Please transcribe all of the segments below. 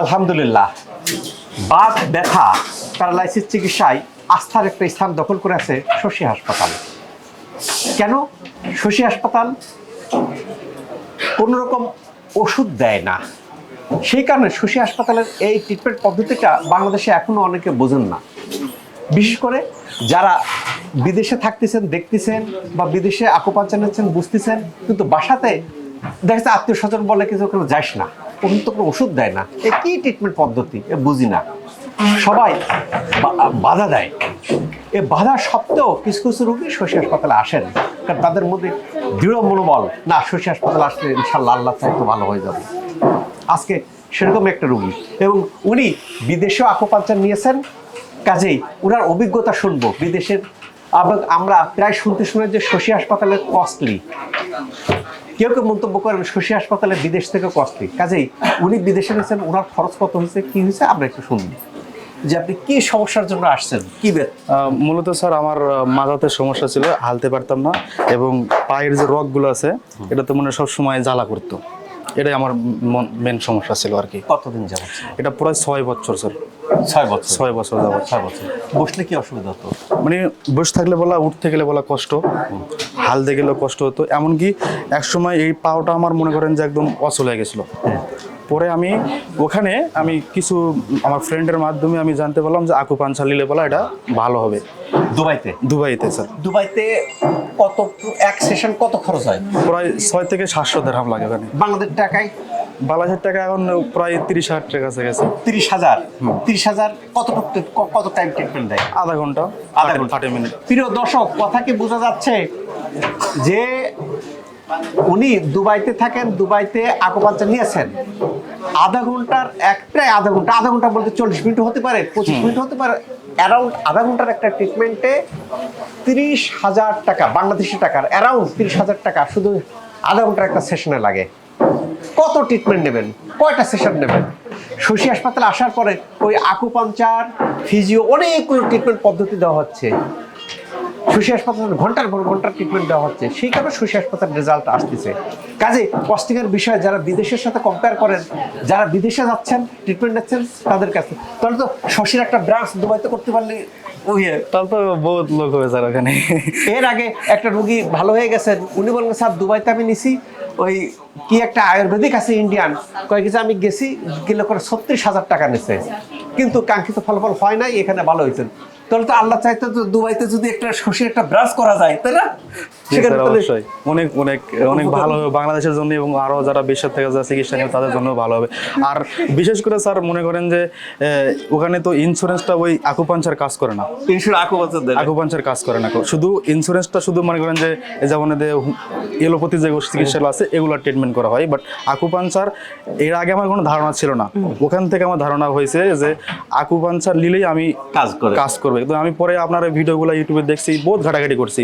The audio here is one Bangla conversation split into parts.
আলহামদুলিল্লাহ। বাত ব্যথা, প্যারালাইসিস চিকিৎসায় আস্থার একটা স্থান দখল করে আছে শশী হাসপাতাল। কেন? শশী হাসপাতাল কোনো রকম ওষুধ দেয় না। সেই কারণে শশী হাসপাতালের এই ট্রিটমেন্ট পদ্ধতিটা বাংলাদেশে এখনও অনেকে বোঝেন না। বিশেষ করে যারা বিদেশে থাকতেছেন, দেখতেছেন বা বিদেশে আকুপাঞ্চার নিচ্ছেন, বুঝতেছেন, কিন্তু বাসাতে দেখা যাচ্ছে আত্মীয় স্বজন বলে কিছু ওখানে যাস না। ওখানে তো কোনো ওষুধ দেয় না। এ কি ট্রিটমেন্ট পদ্ধতি? এ বুঝি না। সবাই বাধা দেয়। এ বাধা সত্ত্বেও কিছু কিছু রোগী শশী হাসপাতালে আসেন। কারণ তাদের মধ্যে দৃঢ় মনোবল না, শশী হাসপাতালে আসলে ইনশাল্লাহ আল্লাহ চাইতে ভালো হয়ে যাবে। আজকে সেরকম একটা রুগী। এবং উনি বিদেশেও আকুপাঞ্চার নিয়েছেন। কাজেই ওনার অভিজ্ঞতা শুনব। বিদেশের আমরা প্রায় শুনতে শুনে যে শশী হাসপাতালে কস্টলি কেউ কেউ মন্তব্য করেন শশী হাসপাতালে বিদেশ থেকে কস্টলি কাজেই উনি বিদেশে গেছেন ওনার খরচ কত হয়েছে কি হয়েছে আমরা একটু শুনব যে আপনি কি সমস্যার জন্য আসছেন? কি মূলত স্যার আমার মাথাতে সমস্যা ছিল হালতে পারতাম না এবং পায়ের যে রগগুলো আছে এটা তো মনে হয় সবসময় জ্বালা করতো। এটাই আমার মেন সমস্যা ছিল আর কি। কতদিন যাবত এটা প্রায় ছয় বছর স্যার ছয় বছর। ছয় বছর যাবত ছয় বছর। বসলে কি অসুবিধা হতো? মানে বসে থাকলে বলা উঠতে গেলে বলা কষ্ট। হালতে গেলেও কষ্ট হতো। এমনকি একসময় এই পাওটা আমার মনে করেন যে একদম অচল হয়ে গেছিল। পরে আমি ওখানে আমি কিছু আমার ফ্রেন্ডের মাধ্যমে আমি জানতে পারলাম যে আকু পাঞ্চা নিলে বলা এটা ভালো হবে। দুবাইতে? দুবাইতে স্যার। দুবাইতে কত এক সেশন কত খরচ হয়? প্রায় ছয় থেকে সাতশো দেড়হাম লাগে ওখানে। বাংলাদেশ টাকায়? বাংলাদেশের টাকা এখন প্রায় তিরিশ হাজার টাকা গেছে তিরিশ হাজার? তিরিশ হাজার কতটুকু ক- কত টাইম ট্রিটমেন্ট দেয়? আধা ঘণ্টা আধা ঘণ্টা। Thirty minute. প্রিয় দর্শক কথা কি বোঝা যাচ্ছে? যে উনি দুবাইতে থাকেন দুবাইতে আকুপাঞ্চার নিয়েছেন। আধা ঘণ্টার এক প্রায় আধা ঘণ্টা আধা ঘণ্টা বলতে চল্লিশ মিনিট হতে পারে পঁচিশ মিনিট হতে পারে অ্যারাউন্ড আধা ঘণ্টার একটা ট্রিটমেন্টে তিরিশ হাজার টাকা বাংলাদেশি টাকার অ্যারাউন্ড তিরিশ হাজার টাকা শুধু আধা ঘণ্টার একটা সেশনে লাগে। কত ট্রিটমেন্ট নেবেন? কয়টা সেশন নেবেন? শশী হাসপাতালে আসার পরে ওই আকুপাঞ্চার ফিজিও অনেকগুলো ট্রিটমেন্ট পদ্ধতি দেওয়া হচ্ছে। শশী হাসপাতালে ঘণ্টার পর ঘণ্টার ট্রিটমেন্ট দেওয়া হচ্ছে। সেই কারণে শশী হাসপাতালের রেজাল্ট আসতেছে। কাজে কস্টিংয়ের বিষয়ে যারা বিদেশের সাথে কম্পেয়ার করেন যারা বিদেশে যাচ্ছেন ট্রিটমেন্ট নিচ্ছেন তাদের কাছে। তাহলে তো শশীর একটা ব্রাঞ্চ দুবাইতে করতে পারলে তাহলে তো বহুত লোক হবে স্যার ওখানে। এর আগে একটা রুগী ভালো হয়ে গেছেন উনি বললেন স্যার দুবাইতে আমি নিছি ওই কি একটা আয়ুর্বেদিক আছে ইন্ডিয়ান কয়েক যে আমি গেছি গেলে করে ছত্রিশ হাজার টাকা নিছে। কিন্তু কাঙ্ক্ষিত ফলাফল হয় নাই এখানে ভালো হয়েছে তাহলে তো আল্লাহ চাইতে তো দুবাইতে যদি একটা শশী একটা ব্রাশ করা যায় তাই না? সেখানে অবশ্যই। অনেক অনেক অনেক ভালো হবে। বাংলাদেশের জন্য এবং আরও যারা বিশ্বের থেকে যারা চিকিৎসা নেবে তাদের জন্য ভালো হবে। আর বিশেষ করে স্যার মনে করেন যে ওখানে তো ইন্স্যুরেন্সটা ওই আকুপাঞ্চার কাজ করে না। আকুপাঞ্চার কাজ করে না। শুধু ইন্স্যুরেন্সটা শুধু মনে করেন যে যেমন এলোপ্যাথি যে চিকিৎসাগুলো আছে এগুলো ট্রিটমেন্ট করা হয়। বাট আকুপাঞ্চার এর আগে আমার কোনো ধারণা ছিল না। ওখান থেকে আমার ধারণা হয়েছে যে আকুপাঞ্চার নিলেই আমি কাজ করে। কাজ করবে। তো আমি পরে আপনার ভিডিওগুলো ইউটিউবে দেখছি বহুত ঘাটাঘাটি করছি।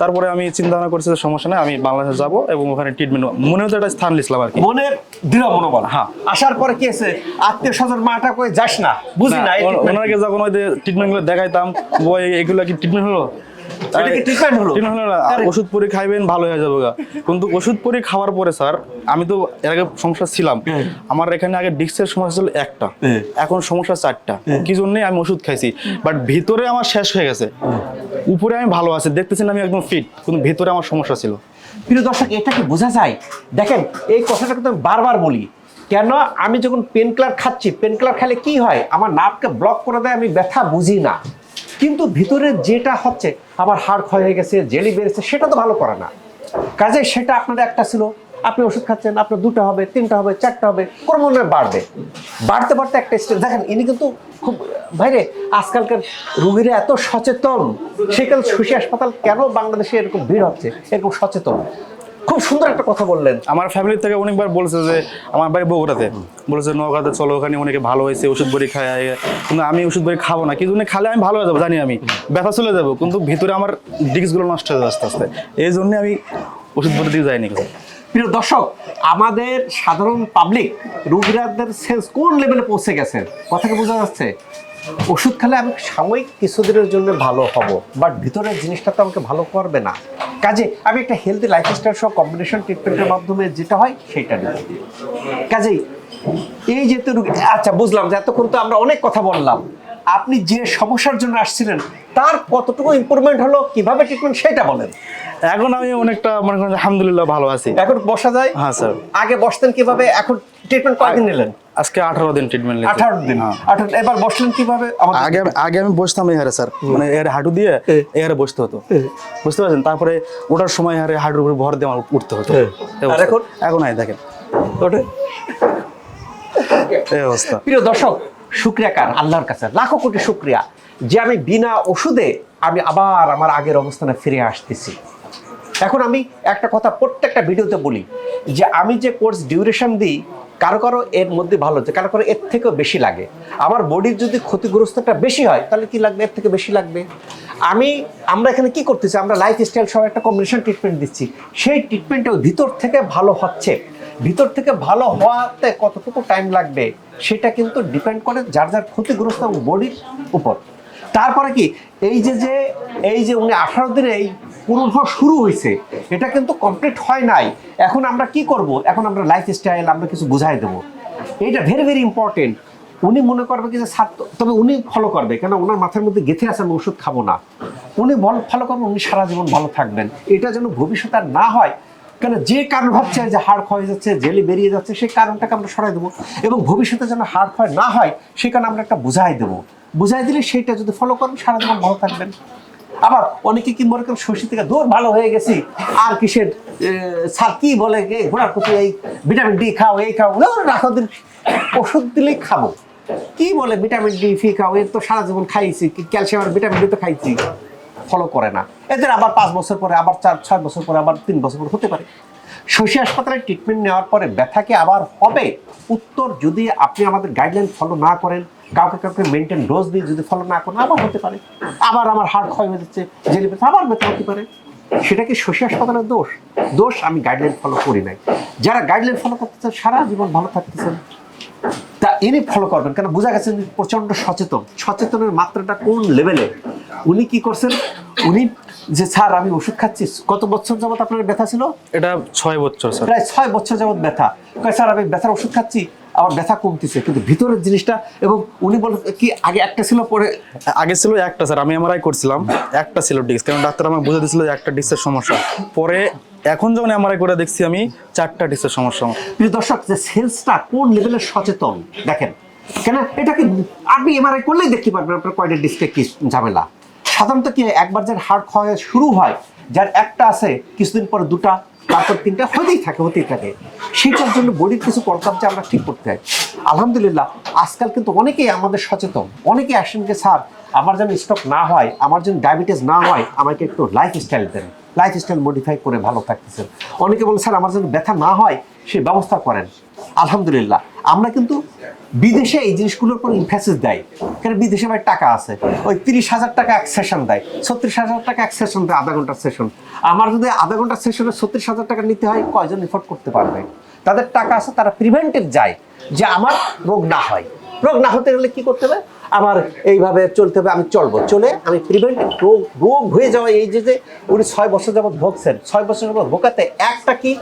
তারপরে আমি চিন্তা ভাবনা করছি যে সমস্যা নেই আমি বাংলাদেশে যাব এবং ওখানে ট্রিটমেন্ট মনে হতো একটা স্থান লিখলাম আর কি। মনে দৃঢ় মনোবল। হ্যাঁ। আসার পরে কি আছে আত্মীয় স্বজন মাটা করে যাস না বুঝি না ওনাকে যখন ওই ট্রিটমেন্টগুলো দেখাইতাম ওই এগুলো কি ট্রিটমেন্ট হলো? এটা কি হলো? ওষুধ পরে খাইবেন ভালো হয়ে যাবে কিন্তু ওষুধ পরে খাওয়ার পরে স্যার আমি তো এর আগে সমস্যা ছিলাম। হ্যাঁ। আমার এখানে আগে ডিস্কের সমস্যা ছিল একটা। হ্যাঁ। এখন সমস্যা চারটা। কি জন্যে আমি ওষুধ খাইছি? বাট ভিতরে আমার শেষ হয়ে গেছে। উপরে আমি ভালো আছি। দেখতেছেন আমি একদম ফিট কিন্তু ভিতরে আমার সমস্যা ছিল। প্রিয় দর্শক এটা কি বোঝা যায়? দেখেন এই কথাটা কিন্তু আমি বারবার বলি। কেন? আমি যখন পেন কিলার খাচ্ছি পেন কিলার খেলে কি হয়? আমার নার্ভকে ব্লক করে দেয় আমি ব্যথা বুঝি না। কিন্তু ভিতরে যেটা হচ্ছে আমার হাড় ক্ষয় হয়ে গেছে, জেলি বেড়েছে, সেটা তো ভালো করে না। কাজে সেটা আপনার একটা ছিল, আপনি ওষুধ খাচ্ছেন, আপনার দুটো হবে, তিনটা হবে, চারটা হবে ক্রমান্বয়ে বাড়বে। বাড়তে বাড়তে একটা স্টেজ দেখেন, ইনি কিন্তু খুব, ভাইরে, আজকালকার রুগীরা এত সচেতন। সেকাল শশী হাসপাতাল কেন বাংলাদেশে এরকম ভিড় হচ্ছে? এরকম সচেতন। খুব সুন্দর একটা কথা বললেন। আমার ফ্যামিলি থেকে অনেকবার বলছে যে আমার বাড়ি বগুড়াতে। বলেছে নওগাঁতে চলো ওখানে অনেকে ভালো হয়েছে ওষুধ বড়ি খায় কিন্তু আমি ওষুধ বড়ি খাব না। কিন্তু খালে আমি ভালো হয়ে যাব জানি আমি। ব্যথা চলে যাব কিন্তু ভিতরে আমার ডিস্কগুলো নষ্ট হয়ে যাবে আস্তে আস্তে। এই জন্য আমি ওষুধ বড়ি দিয়ে যাইনি প্রিয় দর্শক আমাদের সাধারণ পাবলিক রুগীরাদের সেন্স কোন লেভেলে পৌঁছে গেছে কথা কি বোঝা যাচ্ছে? ওষুধ খেলে আমি সাময়িক কিছুদিনের জন্য ভালো হব বাট ভিতরের জিনিসটা তো আমাকে ভালো করবে না। কাজে আমি একটা হেলদি লাইফস্টাইল সহ কম্বিনেশন ট্রিটমেন্টের মাধ্যমে যেটা হয় সেটা নেব। কাজেই এই যে তো আচ্ছা বুঝলাম যে এতক্ষণ তো আমরা অনেক কথা বললাম। আপনি যে সমস্যার জন্য আসছিলেন, তার কতটুকু ইমপ্রুভমেন্ট হলো, কীভাবে ট্রিটমেন্ট সেটা বলেন। এখন আমি অনেকটা মনে করেন আলহামদুলিল্লাহ ভালো আছি। এখন বসা যায়? হ্যাঁ স্যার। আগে বসতেন কীভাবে? এখন ট্রিটমেন্ট কয়দিন নিলেন? আজকে আঠারো দিন ট্রিটমেন্ট নিলেন আঠারো দিন। হ্যাঁ। আঠারো এবার বসলেন কীভাবে? আগে আগে আমি বসতাম এই হারে স্যার। মানে এর হাঁটু দিয়ে এই হারে বসতে হতো। বুঝতে পারছেন? তারপরে ওটার সময় হারে হাঁটুর উপরে ভর দিয়ে আমার উঠতে হতো। এখন? এখন আই দেখেন। ওটা এই অবস্থা। প্রিয় দর্শক শুক্রিয়া কার? আল্লাহর কাছে। লাখো কোটি শুক্রিয়া। যে আমি বিনা ওষুধে আমি আবার আমার আগের অবস্থানে ফিরে আসতেছি। এখন আমি একটা কথা প্রত্যেকটা ভিডিওতে বলি যে আমি যে কোর্স ডিউরেশন দিই, কারও কারও এর মধ্যে ভালো হচ্ছে, কারও কারও এর থেকেও বেশি লাগে। আমার বডির যদি ক্ষতিগ্রস্তটা বেশি হয়, তাহলে কি লাগবে? এর থেকে বেশি লাগবে। আমি, আমরা এখানে কি করতেছি? আমরা লাইফ স্টাইল সহ একটা কম্বিনেশন ট্রিটমেন্ট দিচ্ছি। সেই ট্রিটমেন্টও ভিতর থেকে ভালো হচ্ছে। ভিতর থেকে ভালো হওয়াতে কতটুকু টাইম লাগবে, সেটা কিন্তু ডিপেন্ড করে যার যার ক্ষতিগ্রস্ত বডির উপর। তারপরে কি? এই যে যে, এই যে উনি আঠারো দিনে এই পূরণ শুরু হয়েছে এটা কিন্তু কমপ্লিট হয় নাই। এখন আমরা কি করব? এখন আমরা লাইফ স্টাইল আমরা কিছু বুঝাই দেবো। এটা ভেরি ভেরি ইম্পর্টেন্ট উনি মনে করবে কি যে তো- তবে উনি ফলো করবে কেন ওনার মাথার মধ্যে গেঁথে আছে, আমি ওষুধ খাব না। উনি বল ফলো করবেন উনি সারা জীবন ভালো থাকবেন। এটা যেন ভবিষ্যতে আর না হয় কেন যে কারণ ভাবছে যে হাড় ক্ষয় যাচ্ছে, জেলি বেরিয়ে যাচ্ছে, সেই কারণটাকে আমরা সরাই দেবো। এবং ভবিষ্যতে যেন হাড় ক্ষয় না হয়, সেই কারণে আমরা একটা বুঝাই দেবো। বুঝাই দিলে সেইটা যদি ফলো করেন, সারা জীবন ভালো থাকবেন। আবার অনেকে কি মনে করেন শশী থেকে দূর ভালো হয়ে গেছি? আর কিসের স্যার কি বলে ঘোড়ার প্রতি এই ভিটামিন ডি খাও, এই খাও রাখো দিন ওষুধ দিলেই খাব। কি বলে ভিটামিন ডি ফি খাও? এর তো সারা জীবন খাইছি ক্যালসিয়াম ভিটামিন ডি তো খাইছি। ফলো করে না। এদের আবার পাঁচ বছর পরে, আবার চার, ছয় বছর পরে, আবার তিন বছর পরে হতে পারে। শশী হাসপাতালে ট্রিটমেন্ট নেওয়ার পরে ব্যথা কি আবার হবে? উত্তর যদি আপনি আমাদের গাইডলাইন ফলো না করেন কাউকে কাউকে মেনটেন ডোজ দিয়ে যদি ফলো না করেন আবার হতে পারে। আবার আমার হার্ট ক্ষয় হয়ে যাচ্ছে জেলি ব্যথা আবার ব্যথা হতে পারে। সেটা কি শশী হাসপাতালের দোষ? দোষ আমি গাইডলাইন ফলো করি নাই। যারা গাইডলাইন ফলো করতেছেন সারা জীবন ভালো থাকতেছেন। তা ইনি ফলো করবেন কেন বোঝা গেছে উনি প্রচণ্ড সচেতন। সচেতনের মাত্রাটা কোন লেভেলে উনি কি করছেন? উনি যে স্যার আমি ওষুধ খাচ্ছি কত বছর যাবত আপনার ব্যথা ছিল? এটা ছয় বছর স্যার। প্রায় ছয় বছর যাবত ব্যথা। স্যার আমি ব্যথার ওষুধ খাচ্ছি আমার ব্যথা কমতেছে কিন্তু ভিতরের জিনিসটা এবং উনি বলেন কি আগে একটা ছিল পরে আগে ছিল একটা স্যার। আমি এমআরআই করছিলাম একটা ছিল ডিস্ক কারণ ডাক্তার আমাকে বুঝে দিয়েছিল যে একটা ডিস্কের সমস্যা। পরে এখন যখন এমআরআই করে দেখছি আমি চারটা ডিস্কের সমস্যা। প্রিয় দর্শক যে সেলসটা কোন লেভেলের সচেতন? দেখেন কেন? এটাকে আপনি এমআরআই করলেই দেখতে পারবেন আপনার কয়টা ডিস্কে কি ঝামেলা। সাধারণত কি একবার যার হার্ট ক্ষয় শুরু হয় যার একটা আছে কিছুদিন পরে দুটা তারপর তিনটা হতেই থাকে হতেই থাকে। সেটার জন্য বডির কিছু করতাম যে আমরা ঠিক করতে হয় আলহামদুলিল্লাহ, আজকাল কিন্তু অনেকেই আমাদের সচেতন। অনেকে আসেন যে, স্যার, আমার যেন স্টক না হয়, আমার যেন ডায়াবেটিস না হয়, আমাকে একটু লাইফস্টাইল দেন। লাইফ স্টাইল মডিফাই করে ভালো থাকতেছেন অনেকে বলেন, স্যার, আমার যেন ব্যথা না হয়, সে ব্যবস্থা করেন। আলহামদুলিল্লাহ। আমরা কিন্তু বিদেশে এই জিনিসগুলোর উপর ইনফ্যাসিস দেয়। কারণ বিদেশে ভাই টাকা আছে? ওই তিরিশ হাজার টাকা এক সেশন দেয়। ছত্রিশ হাজার টাকা এক সেশন দেয় আধা ঘণ্টার সেশন আমার যদি আধা ঘণ্টার সেশনে ছত্রিশ হাজার টাকা নিতে হয়, কয়জন এফোর্ড করতে পারবে? তাদের টাকা আছে, তারা প্রিভেন্টিভ যায় যে আমার রোগ না হয়। রোগ না হতে গেলে কি করতে হবে? আমার এইভাবে চলতে হবে, আমি চলবো। চলে আমি প্রিভেন্টিভ রোগ রোগ হয়ে যাওয়া এই যে যে উনি ছয় বছর যাবৎ ভোগছেন, ছয় বছর যাবৎ ভোগাতে একটা কি?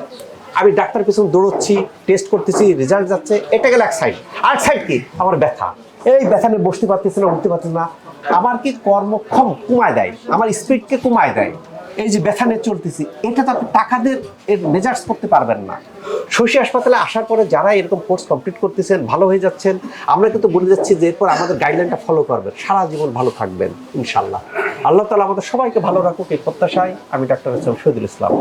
আমি ডাক্তার পিছনে দৌড়চ্ছি টেস্ট করতেছি রেজাল্ট যাচ্ছে, এটা গেল এক সাইড আর সাইড কি? আমার ব্যথা। এই ব্যথা নিয়ে বসতে পারতেছি না, উঠতে পারতেছি না। আমার কি কর্মক্ষম কমায় দেয়? আমার স্পিডকে কমায় দেয়? এই যে ব্যথা নিয়ে চলতেছি, এটা তো আপনি টাকা দিয়ে এর মেজার্স করতে পারবেন না। শশী হাসপাতালে আসার পরে যারা এরকম কোর্স কমপ্লিট করতেছেন, ভালো হয়ে যাচ্ছেন, আমরা কিন্তু বলে যাচ্ছি যে এরপর আমাদের গাইডলাইনটা ফলো করবেন। সারা জীবন ভালো থাকবেন ইনশাল্লাহ আল্লাহ তালা আমাদের সবাইকে ভালো রাখুক, এই প্রত্যাশায় আমি ডাক্তার শহীদুল ইসলাম।